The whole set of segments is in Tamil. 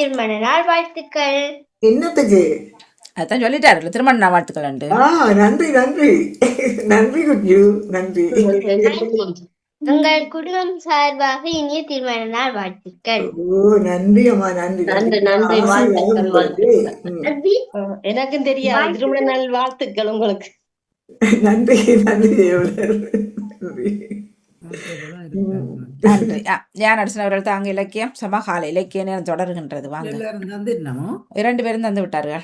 திருமண நாள் வாழ்த்துக்கள். என்னத்துக்கு? அதான் சொல்லிட்டாருல்ல திருமண நாள் வாழ்த்துக்கள் ஆ நன்றி நன்றி. நன்றி குட்யூ நன்றி. உங்கள் குடும்பம் சார்பாக இனிய திருமண நாள் வாழ்த்துக்கள். ஓ நன்றி அம்மா நன்றி. நன்றி, நன்றி. வாழ்த்துக்கள், வாழ்த்துக்கள். அபி, எனக்கும் தெரியாது. திருமண நாள் வாழ்த்துக்கள் உங்களுக்கு. நன்றி நன்றி தேவலர் நன்றி. ஆ, ஞான அவர்கள் தாங்க இலக்கியம் சமகால இலக்கிய நேரம் தொடர்கின்றது. வாங்க. இரண்டு பேரும் தந்து விட்டார்கள்.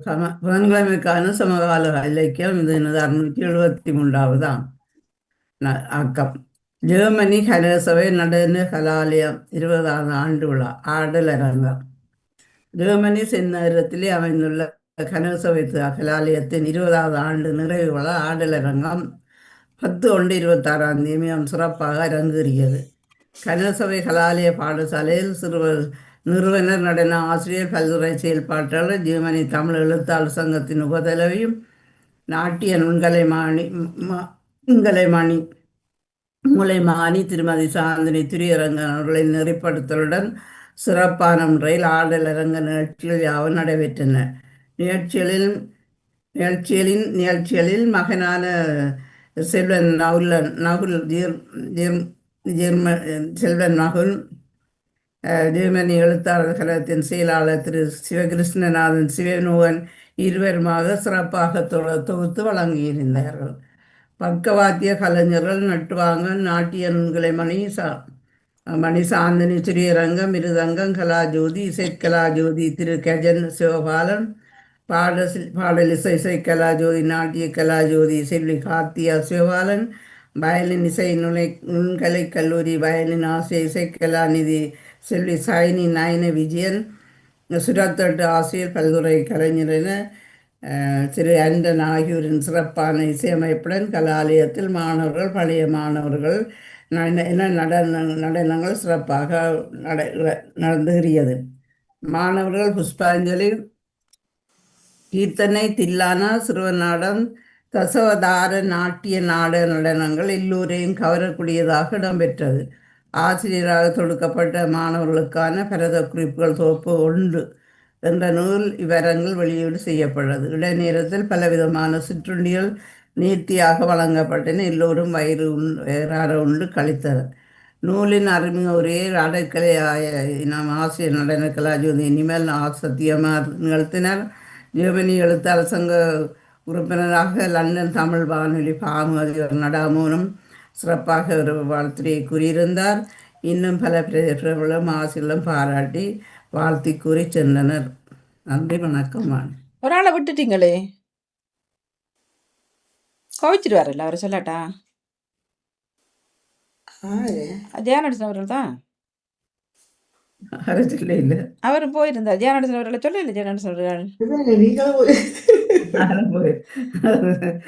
சம புதன்கிழமைக்கான சமகால இலக்கியம் இது எனது அறுநூற்றி எழுபத்தி மூன்றாவதாம் ஆக்கம். ஜெர்மனி கனசபை நடன கலாலயம் இருபதாவது ஆண்டு விழா ஆடல் அரங்கம். ஜெர்மனி செந்நகரத்திலே அமைந்துள்ள கனசபை கலாலயத்தின் இருபதாவது ஆண்டு நிறைவு விழா ஆடல் அரங்கம். பத்து ஒன்று இருபத்தாறாம் தேதி மிகவும் சிறப்பாக அரங்கேறியது. கனசபை கலாலய பாடசாலையில் சிறுவர் நிறுவனர் நடன ஆசிரியர் பல்துறை செயல்பாட்டாளர் ஜெர்மனி தமிழ் எழுத்தாளர் சங்கத்தின் உபதலைவியும் நாட்டிய நுண்கலைமாணி ம- மூலை மூளைமானி திருமதி சாந்தினி திரியரங்கன் அவர்களின் நெறிப்படுத்தலுடன் சிறப்பான முறையில் ஆடல் அரங்க நிகழ்ச்சிகள் யாவும் நடைபெற்றன. நிகழ்ச்சிகளில் நிகழ்ச்சிகளின் நிகழ்ச்சிகளில் மகனான செல்வன் நகுலன் நகுல் ஜீர் ஜீர் ஜெர்ம செல்வன் நகுல் ஜெர்மனி எழுத்தாளர் கழகத்தின் செயலாளர் திரு சிவகிருஷ்ணநாதன் சிவநூகன் இருவருமாக சிறப்பாக தொ- தொகுத்து வழங்கியிருந்தார்கள். பக்கவாத்திய கலைஞர்கள் நட்டுவாங்க நாட்டிய நூல்களை மணி சா மணி சாந்தினி ஸ்ரீரங்கம் மிருதங்கம் கலாஜோதி இசைக்கலாஜோதி திரு கஜன் சிவபாலன் பாடல் பாடலிசை இசை கலாஜோதி நாட்டிய கலாஜோதி செல்வி கார்த்தியா சிவபாலன் வயலின் இசை நுழை நுண்கலை கல்லூரி வயலின் ஆசிரியர் இசைக்கலாநிதி செல்வி சாயினி நாயன விஜயன் சுரத்தட்டு ஆசிரியர் பல்துறை கலைஞர் என திரு அண்டன் ஆகியோரின் சிறப்பான இசையமைப்புடன் கலாலயத்தில் மாணவர்கள் பழைய மாணவர்கள் நட- என நடன நடனங்கள் சிறப்பாக நட நடந்துகிறது மாணவர்கள் புஷ்பாஞ்சலி கீர்த்தனை தில்லானா சிறுவநாடம் தசவதார நாட்டிய நாட நடனங்கள் எல்லோரையும் கவரக்கூடியதாக இடம்பெற்றது. ஆசிரியராக தொடுக்கப்பட்ட மாணவர்களுக்கான பரத குறிப்புகள் தொகுப்பு ஒன்று என்ற நூல் இவ்வரங்கில் வெளியீடு செய்யப்பட்டது. இடைநேரத்தில் பலவிதமான சிற்றுண்டிகள் நீர்த்தியாக வழங்கப்பட்டன. எல்லோரும் வயிறு உண் வயிறார உண்டு கழித்தனர். நூலின் அறிமுக ஒரே அடைக்கலை நம் ஆசிரியர் நடன கலாஜோதி இனிமேல் சத்தியமாக நிகழ்த்தினர். ஜெர்மனி எழுத்தாளர் சங்க உறுப்பினராக லண்டன் தமிழ் வானொலி பாமதிவர் நடாமூனம் சிறப்பாக ஒரு வாழ்த்துரையை கூறியிருந்தார். இன்னும் பல பிரபலம் ஆசிரியர்களும் பாராட்டி வாழ்த்தி கூறி சென்றனர். நன்றி வணக்கம் வாணி. ஒரு ஆளை விட்டுட்டீங்களே? கோவிச்சிருவாருல்ல அவர் சொல்லாட்டா? ஆரு? ஜெயநடசன் அவர்கள் தான் அவர் போயிருந்தார் ஜெயநடசன் அவர்களை சொல்லல ஜெயநடசன்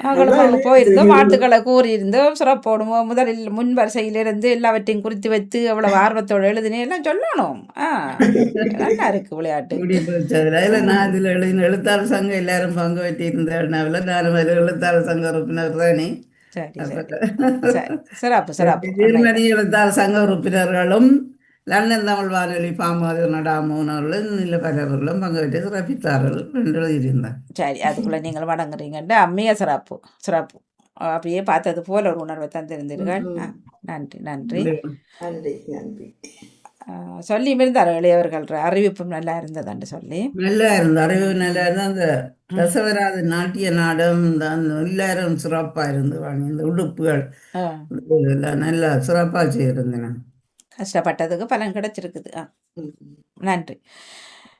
அவர்கள் போயிருந்தோம் வாழ்த்துக்களை கூறியிருந்தோம் சிறப்போடுமோ முதலில் முன் வரிசையிலிருந்து எல்லாவற்றையும் குறித்து வைத்து அவ்வளவு ஆர்வத்தோடு எழுதினே எல்லாம் சொல்லணும் நல்லா இருக்கு விளையாட்டு இல்லை நான் இதில் எழுதின எழுத்தாளர் சங்கம் எல்லாரும் பங்கு பெற்றி இருந்தேன் நானும் அதில் எழுத்தாளர் சங்க உறுப்பினர் தானே சரி சரி சரி சிறப்பு சிறப்பு எழுத்தாளர் சங்க உறுப்பினர்களும் லண்டன் தமிழ் வானொலி பாமதி நடாமோனர்களும் இல்லை பலவர்களும் பங்கு பெற்று சிறப்பித்தார்கள் என்று எழுதியிருந்தார் சரி அதுக்குள்ள நீங்கள் வணங்குறீங்கன்ட்டு அம்மைய சிறப்பு சிறப்பு அப்படியே பார்த்தது போல ஒரு உணர்வை தந்திருந்தீர்கள் நன்றி நன்றி நன்றி நன்றி சொல்லி இருந்தார் இளையவர்கள் அறிவிப்பும் நல்லா இருந்ததுன்னு சொல்லி நல்லா இருந்தது அறிவு நல்லா இருந்தது அந்த தசவராத நாட்டிய நாடம் தான் எல்லாரும் சிறப்பாக இருந்து வாங்க இந்த உடுப்புகள் நல்லா சிறப்பாக செய்திருந்தேன் கஷ்டப்பட்டதுக்கு பலன் கிடைச்சிருக்குது. ஆ. நன்றி.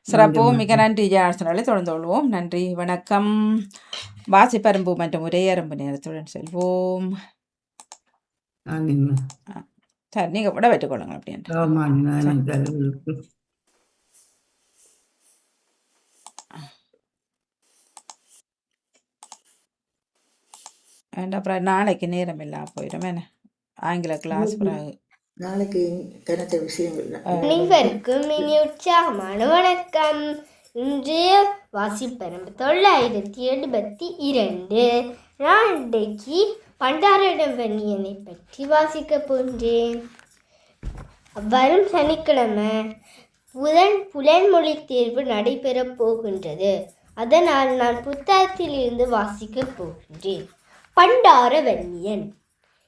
சிறப்பு மிக நன்றி. ஜான்சனாலே தொடர்ந்து கொள்வோம். நன்றி வணக்கம். வாசிப்பரும்பு மற்றும் உரையரம்பு நேரத்துடன் செல்வோம். சரி நீங்கள் விட வைத்துக்கொள்ளுங்க அப்படின்ட்டு அப்புறம் நாளைக்கு நேரம் இல்லாம போயிடும். என்ன? ஆங்கில கிளாஸ் பிறகு. நாளைக்கு கணக்க விஷயங்கள் அனைவருக்கும் இனி உற்சாகமான வணக்கம். இன்றைய வாசிப்பரம்பு தொள்ளாயிரத்தி எழுபத்தி இரண்டு. நான் இன்றைக்கு பண்டாரிடம் வன்னியனை பற்றி வாசிக்க போன்றேன். வரும் சனிக்கிழமை புதன் புலன்மொழி தேர்வு நடைபெறப் போகின்றது. அதனால் நான் புத்தகத்தில் இருந்து வாசிக்கப் போகின்றேன். பண்டார வன்னியன்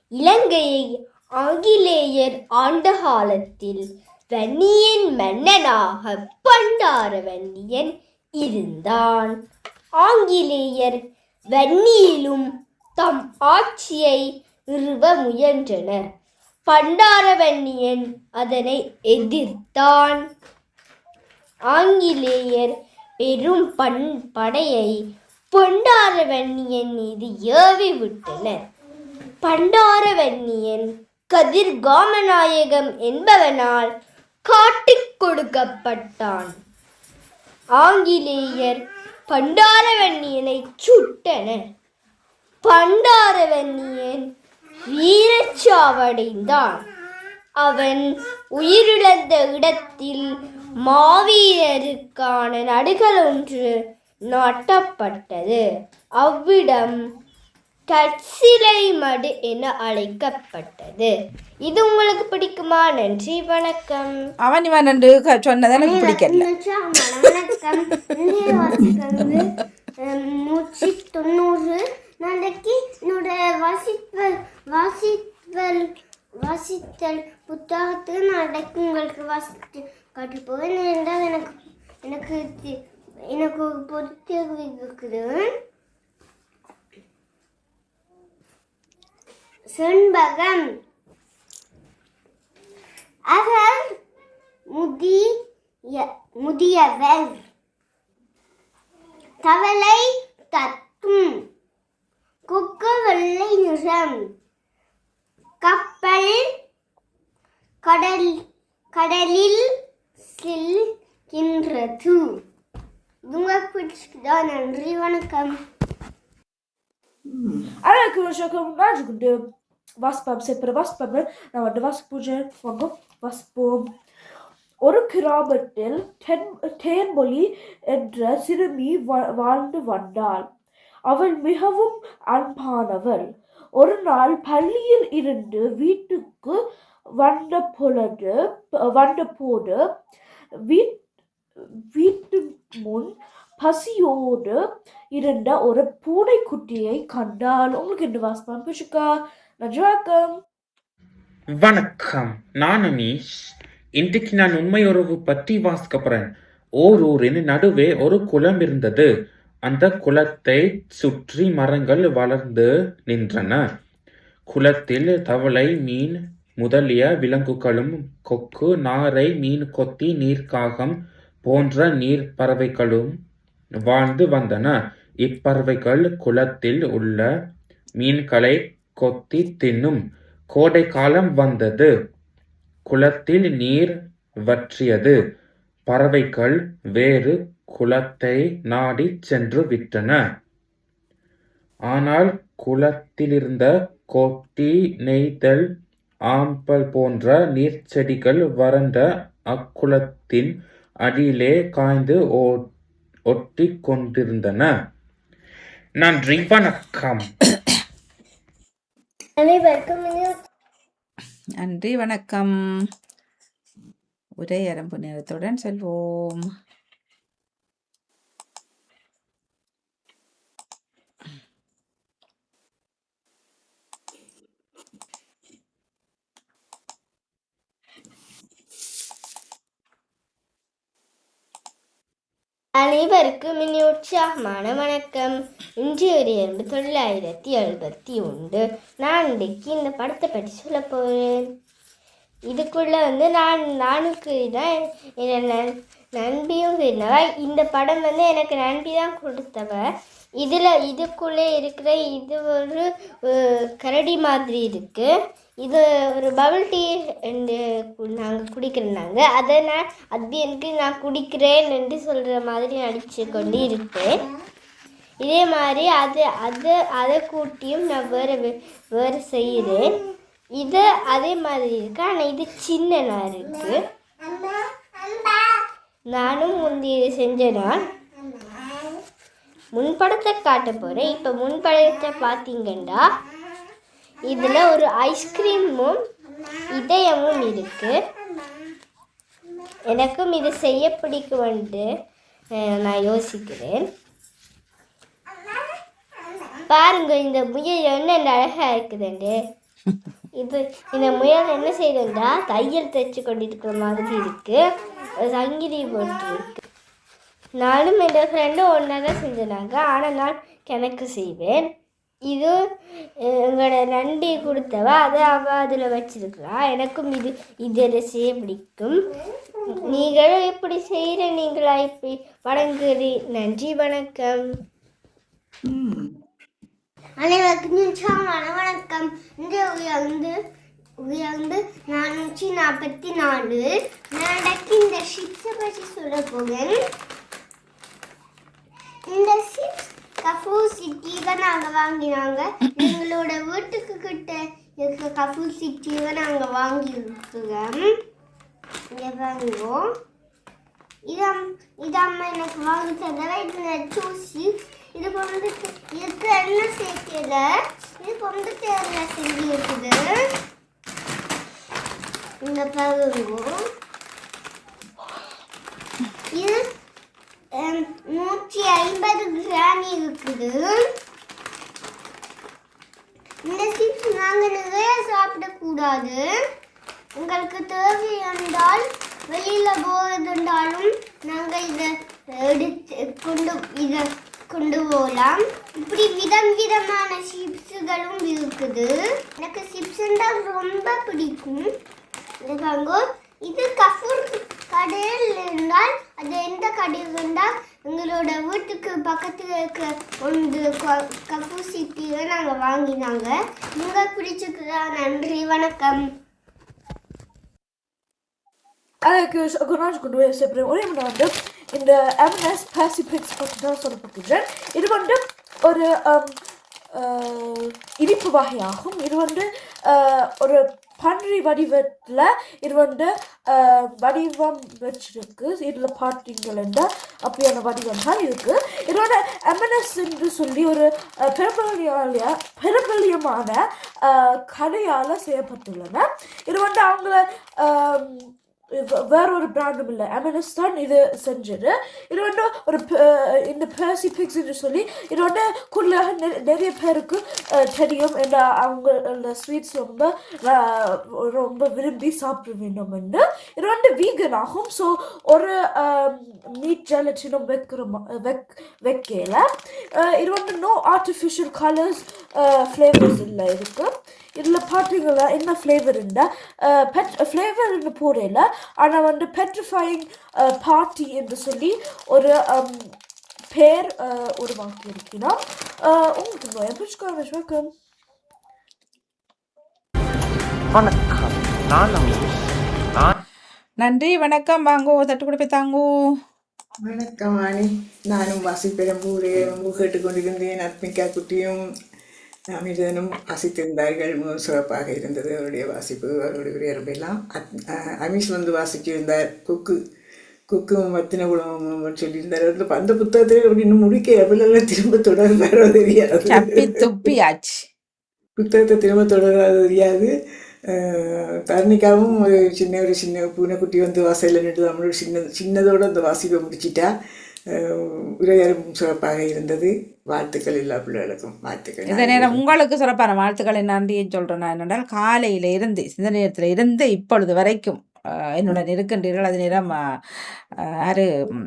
இலங்கையை ஆங்கிலேயர் ஆண்ட காலத்தில் வன்னியன் மன்னனாக பண்டார வன்னியன் இருந்தான். ஆங்கிலேயர் வன்னியிலும் தம் ஆட்சியை நிறுவ முயன்றனர். பண்டாரவன்னியன் அதனை எதிர்த்தான். ஆங்கிலேயர் பெரும் பண் படையை பண்டாரவன்னியன் மீது ஏவி விட்டனர் பண்டாரவன்னியன் கதிர் காமநாயகம் என்பவனால் காட்டிக் கொடுக்கப்பட்டான். ஆங்கிலேயர் பண்டாரவன்னியனை சுட்டனர். பண்டாரவன்னியன் வீரச்சாவடைந்தான்? அவன் உயிரிழந்த இடத்தில் மாவீரருக்கான நடுகள் ஒன்று நாட்டப்பட்டது. அவ்விடம் கற்சிலை மடு என அழைக்கப்பட்டது. இது உங்களுக்கு பிடிக்குமா? நன்றி வணக்கம். அவன் இவன் க- சொன்னது எனக்கு பிடிக்கல. நூற்றி தொண்ணூறு நாளைக்கு என்னோட வாசிப்பல் வாசிப்பல் வாசித்தல் புத்தகத்தை நாளைக்கு உங்களுக்கு வாசித்து காட்டி போவேன் என்றால் எனக்கு எனக்கு எனக்கு ஒரு பொது தேர்வு இருக்குது. செண்பகம். அவர் முதிய முதியவர். தவளை தத்தும். கொக்கு வெள்ளை நிறம். கப்பல் கடல் கடலில் செல்கின்றது. உங்களுக்கு பிடிச்சிக்குதா நன்றி வணக்கம். Alla kunskapen magic de வாசிப்பம் செப்பர வாசிப்பம் நான் வந்து வாசிப்பூஜை வாங்க வாசிப்போம் ஒரு கிராமத்தில் தென் தேன்மொழி என்ற சிறுமி வாழ்ந்து வந்தாள் அவள் மிகவும் அன்பானவள் ஒரு நாள் பள்ளியில் இருந்து வீட்டுக்கு வந்த பொழுது வந்த போது வீட் வீட்டு முன் பசியோடு இருந்த ஒரு பூனைக்குட்டியை கண்டால் உங்களுக்கு இந்த வாசிப்பான் பிடிச்சிக்கா நன்றி வணக்கம். வணக்கம். நான் அனீஷ் இன்றைக்கு நான் உண்மையுறவு பற்றி வாசிக்க போறேன். ஓர் ஊரின் நடுவே ஒரு குளம் இருந்தது. அந்த குளத்தை சுற்றி மரங்கள் வளர்ந்து நின்றன. குளத்தில் தவளை மீன் முதலிய விலங்குகளும் கொக்கு நாரை மீன் கொத்தி நீர்க்காகம் போன்ற நீர் பறவைகளும் வாழ்ந்து வந்தன. இப்பறவைகள் குளத்தில் உள்ள மீன்களை கொத்தி தின்னும். கோடை காலம் வந்தது. குளத்தில் நீர் வற்றியது. பறவைகள் வேறு குளத்தை நாடி சென்று விட்டன. ஆனால் குளத்திலிருந்த கொட்டி நெய்தல் ஆம்பல் போன்ற நீர்ச்செடிகள் வறண்ட அக்குளத்தின் அடியிலே காய்ந்து ஓ- ஒட்டிக் கொண்டிருந்தன நன்றி வணக்கம் நன்றி வணக்கம். உரையரம்பு நேரத்துடன் செல்வோம். அனைவருக்கும் இனி உற்சாகமான வணக்கம். இன்று ஒரு இரண்டு தொள்ளாயிரத்தி எழுபத்தி ஒன்று. நான் இன்றைக்கு இந்த படத்தை பற்றி சொல்ல போகிறேன். இதுக்குள்ள வந்து நான் நானுக்கு தான் என் நண்- நண்பியும் இருந்தவ இந்த படம் வந்து எனக்கு நண்பி தான் கொடுத்தவ. இதில் இதுக்குள்ளே இருக்கிற இது ஒரு கரடி மாதிரி இருக்குது இது ஒரு பபிள் டீ நாங்கள் குடிக்கிறனாங்க அதை நான் அது எனக்கு நான் குடிக்கிறேன் என்று சொல்கிற மாதிரி நடித்து கொண்டு இருப்பேன். இதே மாதிரி அது அதை அதை கூட்டியும் நான் வேறு வே- வேறு செய்கிறேன். இது அதே மாதிரி இருக்கு. ஆனால் இது சின்னனா இருக்கு. நானும் முந்தி செஞ்ச நான் முன்படத்தை காட்ட போகிறேன் இப்போ முன்படத்தை பார்த்தீங்கன்னா இதில் ஒரு ஐஸ்கிரீமும் இதயமும் இருக்கு. எனக்கும் இது செய்ய பிடிக்கும் நான் யோசிக்கிறேன். பாருங்க இந்த முயல் என்ன அழகா இருக்குதுண்டு இது இந்த முயல் என்ன செய்யுதுண்டா தையல் தைச்சு கொண்டிருக்கிற மாதிரி இருக்கு. ஒரு சங்கிலி போட்டு நானும் என் ஃப்ரெண்டும் ஒன்றா தான் செஞ்சனாங்க ஆனால் நான் கணக்கு செய்வேன். இது அஹ், எங்களோட நண்டி கொடுத்தவ? அதை அவள் அதில் வச்சிருக்கிறா எனக்கும் இது இதில் செய்ய பிடிக்கும் நீங்களும் இப்படி செய்கிற நீங்களா இப்படி வணங்குறி நன்றி வணக்கம். அனைவருக்கும் உற்சாகமான வணக்கம். இந்த உயர்ந்து உயர்ந்து நானூற்றி நாற்பத்தி நாலு. நாளைக்கு இந்த ஷிப்ஸை பற்றி சொல்ல போகிறேன். இந்த ஷிப்ஸ் கஃபூர் சிட்டியை நாங்கள் வாங்கினாங்க. எங்களோட வீட்டுக்கு கிட்ட இருக்க கஃபூர் சிட்டியை நாங்கள் வாங்கியிருக்கிறோம் இங்கே வாங்குவோம் இது இது அம்மா எனக்கு வாங்கி தந்தவை இது சூசி. இது வந்து இதுக்கு என்ன சேர்க்கல? இது பொந்து தேர்ல செஞ்சு இருக்குது. இங்க பாருங்க இது ஹம், நூற்றி ஐம்பது கிராம் இருக்குது. இந்த சிப்ஸ் நாங்கள் நிறைய சாப்பிடக்கூடாது. உங்களுக்கு தேவை என்றால் வெளியில் போகிறதுண்டாலும் நாங்கள் இதை எடுத்து கொண்டு இதை கொண்டு போகலாம். இப்படி விதம் விதமான சிப்ஸுகளும் இருக்குது. எனக்கு சிப்ஸ் ரொம்ப பிடிக்கும். இது இது கஃபூர் கடையில் இருந்தால் அது எந்த கடையில் இருந்தால் எங்களோட வீட்டுக்கு பக்கத்தில் இருக்க ஒன்று க- கஃபூர் சிட்டியில் நாங்கள் வாங்கினாங்க. உங்களுக்கு பிடிச்சிருக்குதா? நன்றி வணக்கம். அதுக்கு குணாஜ் கொண்டு போய் சேர்ப்பேன் ஒரே வந்து இந்த எம்எஸ் பேசிபிக்ஸ் பற்றி தான் சொல்லப்பட்டுள்ளேன் இது வந்து ஒரு இனிப்பு வகையாகும். இது வந்து ஒரு பன்றி வடிவத்தில் இது வந்து வடிவம் வச்சிருக்கு. இதில் பார்த்தீங்கன்னா அப்படியான வடிவங்கள் இருக்குது இதோட எம்என்எஸ் என்று சொல்லி ஒரு uh, பெரும்பலியமான கலையால் கதையால் செய்யப்பட்டுள்ளன. இது வந்து அவங்கள வேற ஒரு பிராண்டும் இல்லை எம்என்எஸ் தான் இது செஞ்சது இது வந்து ஒரு இந்த பேசி பிக்ஸ் என்று சொல்லி இது வந்து கூடுதலாக நிறைய பேருக்கு தெரியும் இந்த அவங்க அந்த ஸ்வீட்ஸ் ரொம்ப ரொம்ப விரும்பி சாப்பிட வேண்டும் என்று இது வந்து வீகன் ஆகும் ஸோ ஒரு மீட் ஜெலட்டினும் வைக்கிறோமா வைக் வெக் வைக்கல இது வந்து நோ ஆர்டிஃபிஷியல் கலர்ஸ் ஃப்ளேவர்ஸ் இல்லை இருக்குது இதில் பார்த்தீங்களா என்ன ஃப்ளேவர் இருந்தால் பெட் ஃப்ளேவர்னு போடையில் ஆனால் வந்து பெட்ரிஃபைங் பார்ட்டி என்று சொல்லி ஒரு பேர் உருவாக்கி இருக்கிறோம். உங்களுக்கு புஷ்காரம் வணக்கம். வணக்கம். நான் நன்றி வணக்கம். வாங்கோ தட்டு கொடுப்பே தாங்கோ. வணக்கம் வாணி நானும் வாசிப்பெரும்பூரே ரொம்ப கேட்டுக்கொண்டிருந்தேன் அத்மிகா குட்டியும். அமிர்தனும் வாசித்திருந்தார்கள் மிகவும் சிறப்பாக இருந்தது அவருடைய வாசிப்பு அவருடைய உரையரம்பெல்லாம் அமீஷ் வந்து வாசிச்சிருந்தார். குக்கு குக்கும் வத்தின குளமும் சொல்லியிருந்தார். அந்த அந்த புத்தகத்தில் அப்படி இன்னும் முடிக்க எவ்வளவு திரும்ப தொடர்ந்தாரோ தெரியாது. சப்பி துப்பியாச்சு. புத்தகத்தை திரும்ப தொடராது தெரியாது. அஹ் தர்ணிகாவும் ஒரு சின்ன ஒரு சின்ன பூனைக்குட்டி வந்து வாசலில் நின்று நம்மளோட சின்ன சின்னதோட அந்த வாசிப்பை முடிச்சிட்டா. அஹ் உரையாடும் சிறப்பாக இருந்தது. வாழ்த்துக்கள் எல்லா பிள்ளைகளுக்கும். வாழ்த்துக்கள். இந்த நேரம் உங்களுக்கு சிறப்பான வாழ்த்துக்களை. நன்றியை சொல்கிறேன் நான். என்னென்றால் காலையில் இருந்து இந்த நேரத்தில் இருந்து இப்பொழுது வரைக்கும் என்னுடன் இருக்கின்றீர்கள். அது நேரம் யாரு ம்,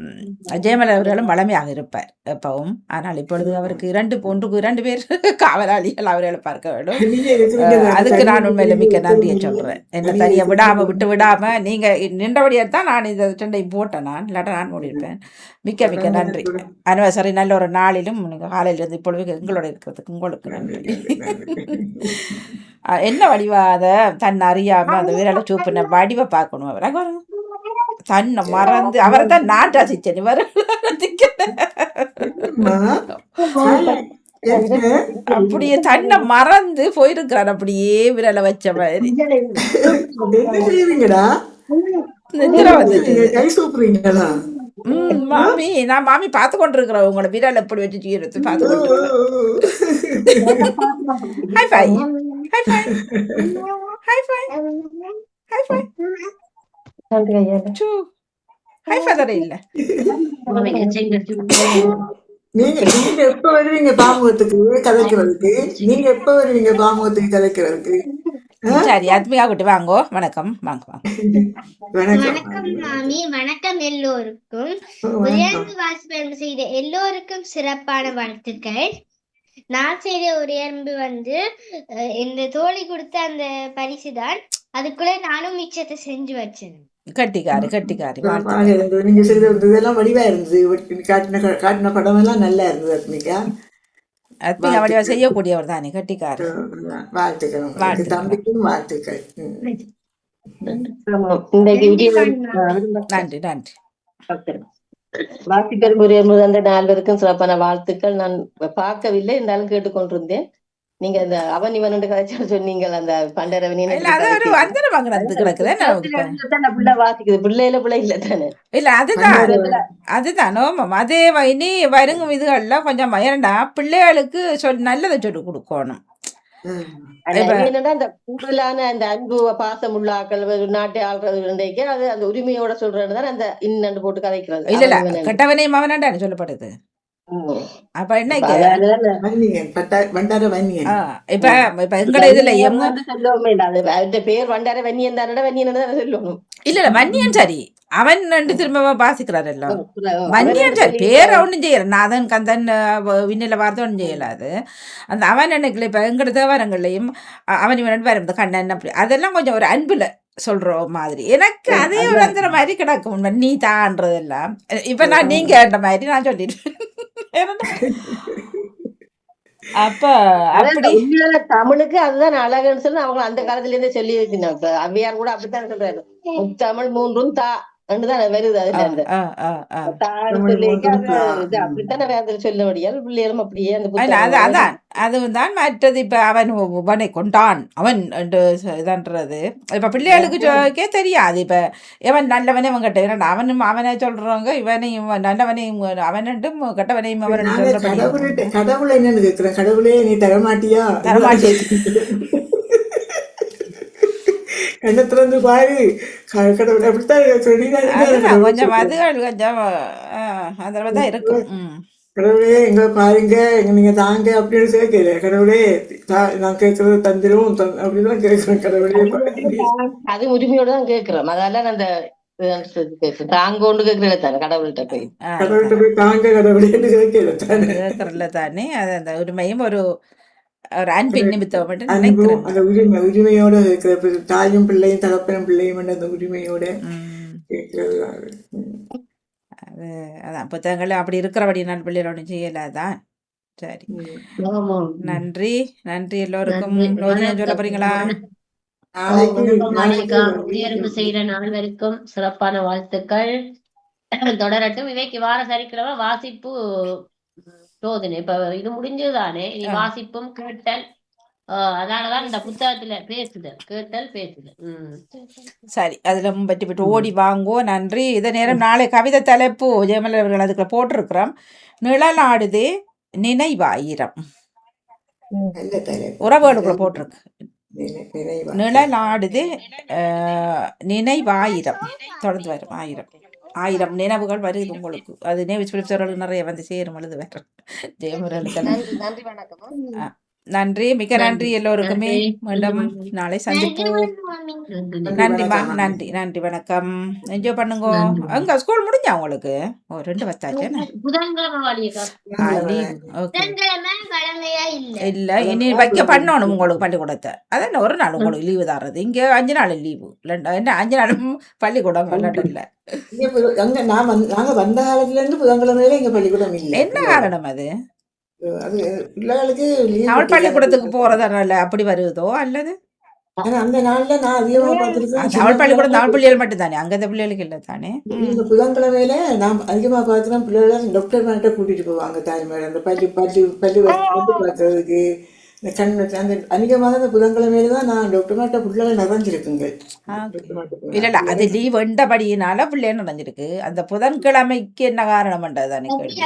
ஜெயமலா அவர்களும் வளமையாக இருப்பார் எப்பவும். ஆனால் இப்பொழுது அவருக்கு இரண்டு ஒன்றுக்கு இரண்டு பேர் காவலாளிகள் அவர்களை பார்க்க வேண்டும். அதுக்கு நான் உண்மையில மிக்க நன்றியை. சொல்கிறேன் என்ன தனியா விடாம. விட்டு விடாம நீங்க நின்றபடியாக தான் நான் இந்த சண்டையும் போட்டேன் நான். இல்லாட்ட நான் மூடியிருப்பேன். மிக்க மிக்க நன்றி அனிவர்சரி நல்ல ஒரு நாளிலும் நீங்கள் காலையில இருந்து இப்பொழுது எங்களோட இருக்கிறதுக்கு உங்களுக்கு நன்றி, என்ன வடிவாத தன்னை அறியாம அந்த விரலை சூப்பின வடிவை பார்க்கணும் அவரை. தன்னை மறந்து அவரை தான் நான் ரசிச்சேன். இவர்? அப்படியே தன்னை மறந்து போயிருக்கிறார் அப்படியே விரலை வச்ச மாதிரி. நித்திர வந்துட்டு. ம் மாமி நான் மாமி பார்த்து கொண்டிருக்கிறேன் உங்களோட விரல் எப்படி வச்சு சீரத்து பார்த்து கொண்டிருக்கிறேன் hi fi hi fi hi fi hi fi நன்றி ஐயா டூ ஹை ஃபெதர் இல்ல. நீங்க நீங்க எப்ப வருவீங்க பாமுகத்துக்கு கதைக்கிறதுக்கு? நீங்க எப்ப வருவீங்க பாமுகத்துக்கு கதைக்கிறதுக்கு? சரி ஆத்மிகா குட்டி வாங்கோ. வணக்கம் வாங்க வாங்க. வணக்கம். மாமி. வணக்கம் எல்லோருக்கும். உயர்ந்து வாசிப்பு செய்த எல்லோருக்கும் சிறப்பான வாழ்த்துக்கள். நான் செய்த உயர்வு வந்து இந்த தோழி கொடுத்த அந்த பரிசு தான். அதுக்குள்ள நானும் மிச்சத்தை செஞ்சு வச்சேன் கட்டிக்காரு கட்டிக்காரி. நீங்க செய்த இதெல்லாம் வடிவா இருந்தது. காட்டின காட்டின படம் எல்லாம் நல்லா இருந்தது அத்மிகா. ஆத்மிகா வடிவா செய்யக்கூடியவர் தானே கட்டிக்காரு வாழ்த்துக்கள். தம்பிக்கும் வாழ்த்துக்கள். நன்றி. நன்றி. வாசிப்பெரும் உரியர்வு அந்த நால்வருக்கும் சிறப்பான வாழ்த்துக்கள். நான் பார்க்கவில்லை இருந்தாலும் கேட்டுக்கொண்டிருந்தேன். நீங்க அந்த அவன் இவன் கதைச்சு சொன்னீங்க அந்த பண்டரவனி. பிள்ளை வாசிக்குது. பிள்ளையில பிள்ளை இல்ல தானே. இல்ல அதுதான். அதுதான் ஓமம் அதே இனி வருங்கும் இதுகள்ல கொஞ்சம் ஏன்டா பிள்ளைகளுக்கு சொல் நல்லதை சொல்லி கொடுக்கணும். என்னன்னா அந்த கூடுதலான அந்த அன்பு பாசம் உள்ள ஆக்கள் ஒரு நாட்டை ஆள்றது அது அந்த உரிமையோட சொல்றதுதான் அந்த இன்னண்டு போட்டு கதைக்கிறது. இல்ல. கெட்டவனையும் அவனாண்டான்னு சொல்லப்படுது. அப்ப என்ன வன்னியன். ஆ, இப்ப இப்ப எங்கட இதுல பேர் வண்டார வன்னியன் தானடா வன்னியன் சொல்லணும் இல்ல இல்ல வன்னியன் சரி. அவன் ரெண்டு திரும்ப வாசிக்கிறாரല്ലോ அவன் வன்னியன் சரி. பேரை ஒன்றும் செய்யல. நாதன் கந்தன் விண்ணில வார்த்தை ஒன்றும் செய்யலாது அந்த அவன் நினைக்கல இப்ப எங்கட தேவாரங்கள்லையும் அவன் இவன் வரும் இந்த கண்ணன் அப்படி. அதெல்லாம் கொஞ்சம் ஒரு அன்புல சொல்ற மாதிரி. எனக்கு அதே விளங்குற மாதிரி கிடக்கும். நீ தான்றதெல்லாம். இப்ப நான் நீங்க மாதிரி நான் சொல்லிடுவேன். அப்ப அப்படி? தமிழுக்கு அதுதான் அழகுன்னு சொல்லி அவங்க அந்த காலத்துல இருந்தே சொல்லி இப்ப அவ்வையார் கூட அப்படித்தான் சொல்றாரு. முத்தமிழ் மூன்றும் தா தான் வருது அதுல அப்படித்தானே வேதத்துல சொல்லபடியால் பிள்ளைகளும் அப்படியே அந்த அதான் அதுவும் தான் மற்றது. இப்ப அவன் உவனை கொண்டான் அவன் என்று இதான்றது. இப்ப பிள்ளைகளுக்கு தெரியாது. இப்ப இவன் நல்லவனே இவன் கெட்டவன். அவனும் அவனை சொல்றவங்க இவனையும் இவன் நல்லவனையும் அவனும் கெட்டவனையும் அவன் கடவுளை என்னன்னு கேக்குறேன். கடவுளே நீ தரமாட்டியா? தரமாட்டி- என்ன திறந்து பாரு கடவுளை அப்படித்தான் கொஞ்சம் அதுகள் கொஞ்சம் மாதிரி தான் இருக்கும். கடவுளே எங்க பாருங்க எங்க நீங்க தாங்க அப்படின்னு கேட்கல கடவுளே நான் கேட்கறது தந்திரும் தந்~ அப்படிதான் கேட்கிறேன் கடவுளே. அது உரிமையோட தான் கேட்கிறோம் அதெல்லாம் அந்த தாங்கோண்டு கேட்கறது தானே கடவுள்கிட்ட போய் கடவுள்கிட்ட போய் தாங்க கடவுளேன்னு கேட்கல தானே தானே அது அந்த உரிமையும் ஒரு ஒரு நினைக்கிறேன். அந்த உரிமை உரிமையோட தாயும் பிள்ளையும் தகப்பனும் பிள்ளையும் அந்த உரிமையோட அது. அதான் புத்தகங்கள் அப்படி இருக்கிறபடி நான் பிள்ளைகள் ஒன்றும் செய்யலாதான். சரி. நன்றி நன்றி எல்லோருக்கும். சொல்ல போறீங்களா? உயர்வு செய்யற நால்வருக்கும் சிறப்பான வாழ்த்துக்கள். தொடரட்டும். இவைக்கு வார சனிக்கிழமை வாசிப்பு சோதனை இப்ப இது முடிஞ்சதுதானே? இனி. வாசிப்பும் கேட்டல். ஆஹ் அதனாலதான் இந்த புத்தகத்துல பேசுதல் கேட்டல் பேசுதல் உம் சரி அதுல பற்றி பற்றி ஓடி வாங்கோ நன்றி. இதே நேரம் நாளை கவிதை தலைப்பு ஜெயமலர் அவர்கள் அதுக்குள்ள போட்டிருக்கிறோம். நிழலாடுதே நினைவாயிரம். நல்ல தலைப்பு. உறவுகளுக்குள்ள போட்டிருக்கு நிழலாடுதே நினைவாயிரம். தொடர்ந்து வரும். ஆயிரம். ஆயிரம் நினைவுகள் வருது உங்களுக்கு. அது பிலிப்சர்களுக்கு நிறைய வந்து சேரும் எழுது வேற ஜெயமுரலுக்கெல்லாம் நன்றி. நன்றி. வணக்கம். நன்றி. மிக்க நன்றி. எல்லோருக்குமே. மீண்டும் நன்றி. நாளை சந்திப்போம். நன்றி நன்றிம்மா வணக்கம். நன்றி நன்றி வணக்கம். என்ஜாய் பண்ணுங்க. அங்க ஸ்கூல் முடிஞ்சா உங்களுக்கு? ஓ ரெண்டு வழமையா இல்ல. இல்ல இனி வைக்க பண்ணணும் உங்களுக்கு பள்ளிக்கூடத்தை. அதான் ஒரு நாள் உங்களுக்கு லீவு தர்றது. இங்க அஞ்சு நாள் லீவு என்ன அஞ்சு நாளும் பள்ளிக்கூடம் லண்டன்ல இங்க புத- அங்க நான் வந்து நாங்க வந்த காலத்துல இருந்து புதன்கிழமையில இங்க பள்ளிக்கூடம் இல்ல. என்ன காரணம் அது? அது பிள்ளைகளுக்கு விட்டு பள்ளிக்கூடத்துக்கு போறதுனால அப்படி வருதோ அல்லது? ஆனா அந்த நாள்ல நான் அதிகமா பார்த்திருக்கேன். தமிழ் பள்ளிக்கூடம் தமிழ் பிள்ளைகள் மட்டும் தானே அங்க இந்த பிள்ளைகளுக்கு இல்லை தானே? இந்த புதன்கிழமையில நான் அதிகமா பார்க்கிறேன் பிள்ளைகளை டாக்டர் மேட்ட கூட்டிட்டு போவாங்க தாய்மார் அந்த பள்ளி பள்ளி பள்ளி வந்து பார்க்கறதுக்கு இந்த கண் அந்த அதிகமாக அந்த புதன்கிழமையில தான் நான் டாக்டர் மேட்ட பிள்ளைகள் நிறைஞ்சிருக்குங்க. இல்ல இல்ல அது லீவ் என்றபடியினால பிள்ளை நடந்திருக்கு அந்த புதன்கிழமைக்கு என்ன காரணம்ன்றது தானே கேள்வி.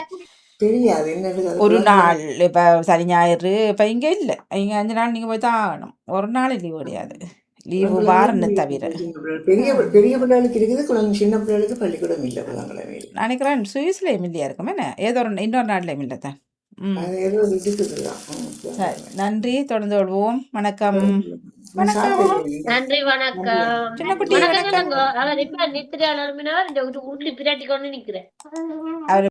தெரியாது. என்னது அது ஒரு புதன்கிழமை. நாள். இப்ப சனி ஞாயிறு இப்ப இங்க இல்ல. இங்க அஞ்சு நாள் நீங்க போய் தான் ஆகணும். ஒரு நாள் லீவ் கிடையாது லீவு வாரன்னு தவிர. பெரிய பெரிய பிள்ளைகளுக்கு இருக்குது. குழந்தை சின்ன பிள்ளைகளுக்கு பள்ளிக்கூடம் இல்லை புதன்கிழமையில் நினைக்கிறேன் சுவிஸ்லேயும் இல்லையா இருக்கும். என்ன? ஏதோ ஒரு இன்னொரு நாட்டிலையும் இல்லை தான். சரி. நன்றி. தொடர்ந்து கொள்வோம். வணக்கம். நன்றி. வணக்கம். சின்ன அவர் இப்ப நித்திரை அலர்மினவர் இந்த உள்ளி பிரட்டி கொண்டு நிக்கிறேன்.